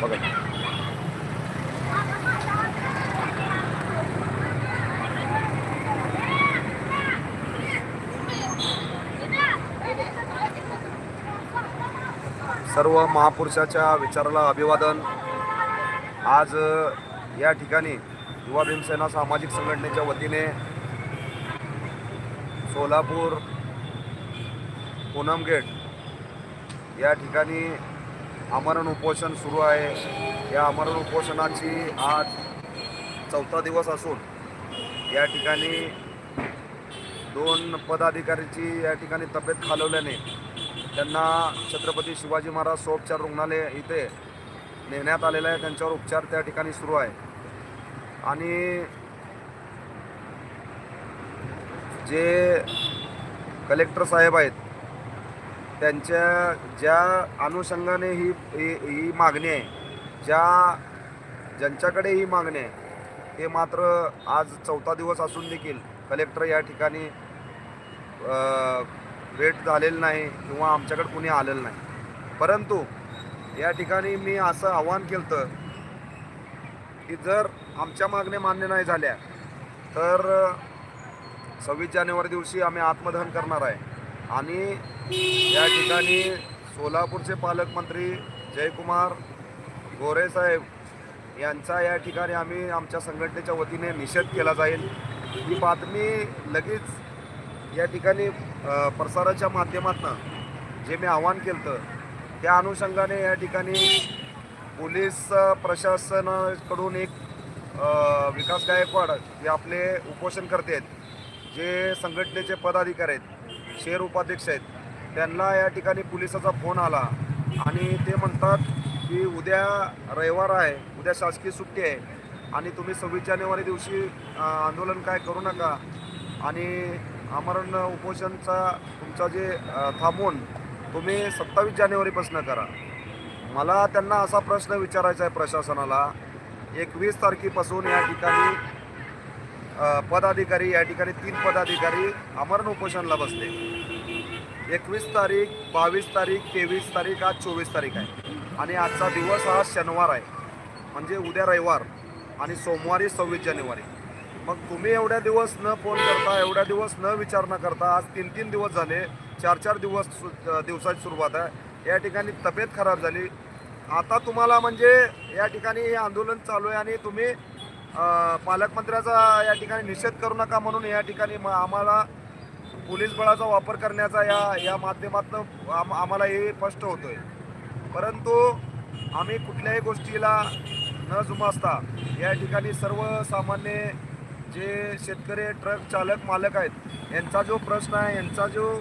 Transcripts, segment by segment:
बघा. सर्व महापुरुषाच्या विचाराला अभिवादन. आज या ठिकाणी युवा भीमसेना सामाजिक संघटनेच्या वतीने सोलापूर पूनम गेट या ठिकाणी आमरण उपोषण सुरू आहे. या आमरण उपोषणाची आज चौथा दिवस असून या ठिकाणी दोन पदाधिकाऱ्याची या ठिकाणी तब्येत खालवल्याने त्यांना छत्रपती शिवाजी महाराज सोपचार रुग्णालय इथे नेण्यात आलेलं आहे. त्यांच्यावर उपचार त्या ठिकाणी सुरू आहे. आणि जे कलेक्टर साहेब आहेत त्यांच्या ज्या अनुषंगाने ही ही ही मागणी आहे ज्या ज्यांच्याकडे ही मागणी आहे ते मात्र आज चौथा दिवस असून देखील कलेक्टर या ठिकाणी भेट झालेलं नाही किंवा आमच्याकडे कुणी आलेलं नाही. परंतु या ठिकाणी मी असं आव्हान केलं की जर आमच्या मागण्या मान्य नाही झाल्या तर सव्वीस जानेवारी दिवशी आम्ही आत्मदहन करणार आहे. आणि या ठिकाणी सोलापूरचे पालकमंत्री जयकुमार गोरेसाहेब यांचा या ठिकाणी आम्ही आमच्या संघटनेच्या वतीने निषेध केला जाईल. ही बातमी लगेच या ठिकाणी प्रसाराच्या माध्यमातून जे मी आव्हान केलं होतं त्या अनुषंगाने या ठिकाणी पोलीस प्रशासनाकडून एक विकास गायकवाड हे आपले उपोषण करते आहेत जे संघटनेचे पदाधिकारी आहेत. शहर उपाध्यक्ष आहेत. त्यांना या ठिकाणी पोलिसाचा फोन आला आणि ते म्हणतात की उद्या रविवार आहे उद्या शासकीय सुट्टी आहे आणि तुम्ही सव्वीस जानेवारी दिवशी आंदोलन काय करू नका आणि आमरण उपोषणचा तुमचा जे थांबून थांबवून तुम्ही सत्तावीस जानेवारीपासून करा. मला त्यांना असा प्रश्न विचारायचा आहे प्रशासनाला. एकवीस तारखेपासून या ठिकाणी पदाधिकारी या ठिकाणी तीन पदाधिकारी आमरण उपोषणला बसले. एकवीस तारीख बावीस तारीख तेवीस तारीख आज चोवीस तारीख आहे. आणि आजचा दिवस हा शनिवार आहे. म्हणजे उद्या रविवार आणि सोमवारी सव्वीस जानेवारी. मग तुम्ही एवढ्या दिवस न फोन करता एवढ्या दिवस न विचार न करता आज तीन तीन दिवस झाले चार चार दिवस सु- दिवसाची सुरुवात आहे. या ठिकाणी तब्येत खराब झाली. आता तुम्हाला म्हणजे या ठिकाणी हे आंदोलन चालू आहे आणि तुम्ही पालकमंत्र्याचा या ठिकाणी निषेध करू नका म्हणून या ठिकाणी म- आम्हाला पोलीस बळाचा वापर करण्याचा या या माध्यमातून आम आम्हाला हे स्पष्ट होतोय. परंतु आम्ही कुठल्याही गोष्टीला न जुमासता या ठिकाणी सर्वसामान्य जे शेतकरी ट्रक चालक मालक आहेत यांचा जो प्रश्न आहे यांचा जो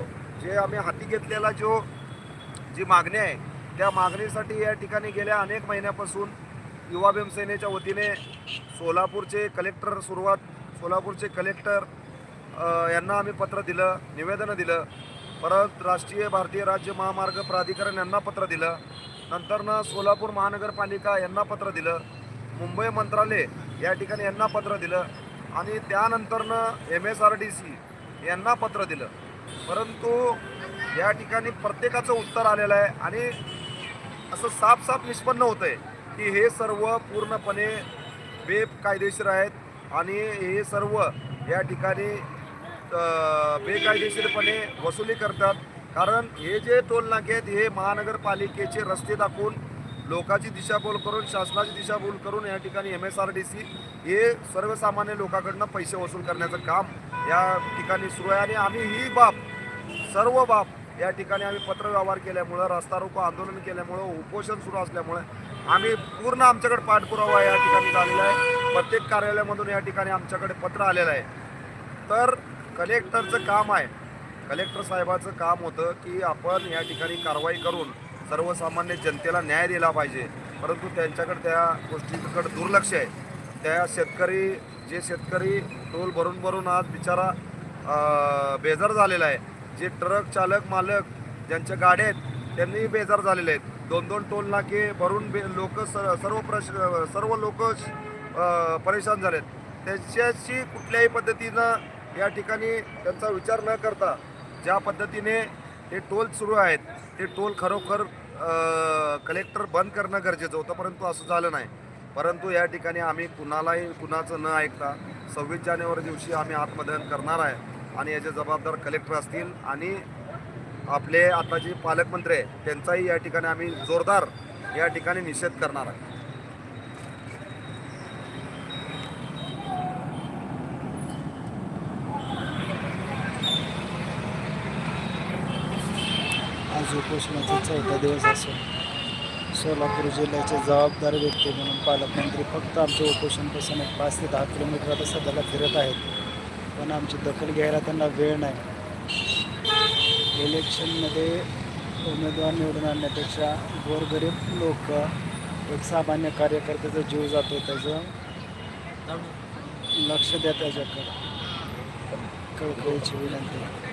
जे आम्ही हाती घेतलेला जो जी मागणी आहे त्या मागणीसाठी या ठिकाणी गेल्या अनेक महिन्यापासून युवा भीमसेनेच्या वतीने सोलापूरचे कलेक्टर सुरुवात सोलापूरचे कलेक्टर यांना आम्ही पत्र दिलं निवेदनं दिलं. परत राष्ट्रीय भारतीय राज्य महामार्ग प्राधिकरण यांना पत्र दिलं. नंतरनं सोलापूर महानगरपालिका यांना पत्र दिलं. मुंबई मंत्रालय या ठिकाणी यांना पत्र दिलं. आणि त्यानंतरनं M S R D C यांना पत्र दिलं. परंतु या ठिकाणी प्रत्येकाचं उत्तर आलेलं आहे आणि असं साफ साफ निष्पन्न होतं आहे की हे सर्व पूर्णपणे बेकायदेशीर आहेत आणि हे सर्व या ठिकाणी बेकायदेशीरपणे वसुली करतात. कारण हे जे टोल नाके आहेत हे महानगरपालिकेचे रस्ते दाखवून लोकांची दिशाभूल करून शासनाची दिशाभूल करून या ठिकाणी M S R D C हे सर्वसामान्य लोकांकडनं पैसे वसूल करण्याचं काम या ठिकाणी सुरू आहे. आणि आम्ही ही बाब सर्व बाब या ठिकाणी आम्ही पत्रव्यवहार केल्यामुळं रस्ता रोको आंदोलन केल्यामुळं उपोषण सुरू असल्यामुळं आम्ही पूर्ण आमच्याकडे पाठपुरावा या ठिकाणी झालेला आहे. प्रत्येक कार्यालयामधून या ठिकाणी आमच्याकडे पत्र आलेलं आहे. तर कलेक्टरचं काम आहे. कलेक्टर साहेबाचं काम होतं की आपण या ठिकाणी कारवाई करून सर्वसामान्य जनतेला न्याय दिला पाहिजे. परंतु त्यांच्याकडे त्या गोष्टीकडे दुर्लक्ष आहे. त्या शेतकरी जे शेतकरी टोल भरून भरून आज बिचारा बेजार झालेला आहे. जे ट्रक चालक मालक ज्यांच्या गाड्या आहेत त्यांनी बेजार झालेले आहेत. दोन दोन टोल नाके भरून बे लोक स सर्व प्रश सर्व लोक परेशान झालेत. त्याच्याशी कुठल्याही पद्धतीनं या ठिकाणी त्यांचा विचार न करता ज्या पद्धतीने हे टोल सुरू आहेत ते टोल खरोखर कलेक्टर बंद करणं गरजेचं होतं परंतु असं झालं नाही. परंतु या ठिकाणी आम्ही कुणालाही कुणाचं न ऐकता सव्वीस जानेवारी दिवशी आम्ही आत्मदहन करणार आहे. आणि याचे जबाबदार कलेक्टर असतील आणि आपले आता जे पालकमंत्री आहे त्यांचाही या ठिकाणी आम्ही जोरदार या ठिकाणी निषेध करणार आहे. आज उपोषणाचा चौथा दिवस असून सोलापूर जिल्ह्याचे जबाबदार व्यक्ती म्हणून पालकमंत्री फक्त आमच्या उपोषणपासून एक पाच ते दहा किलोमीटर आता सध्याला फिरत आहेत. पण आमची दखल घ्यायला त्यांना वेळ नाही. इलेक्शनमध्ये उमेदवार निवडून आणण्यापेक्षा गोरगरीब लोक एक सामान्य कार्यकर्त्याचा जीव जातो त्याचं. लक्ष द्या त्याच्याकडे. कळकळीची विनंती.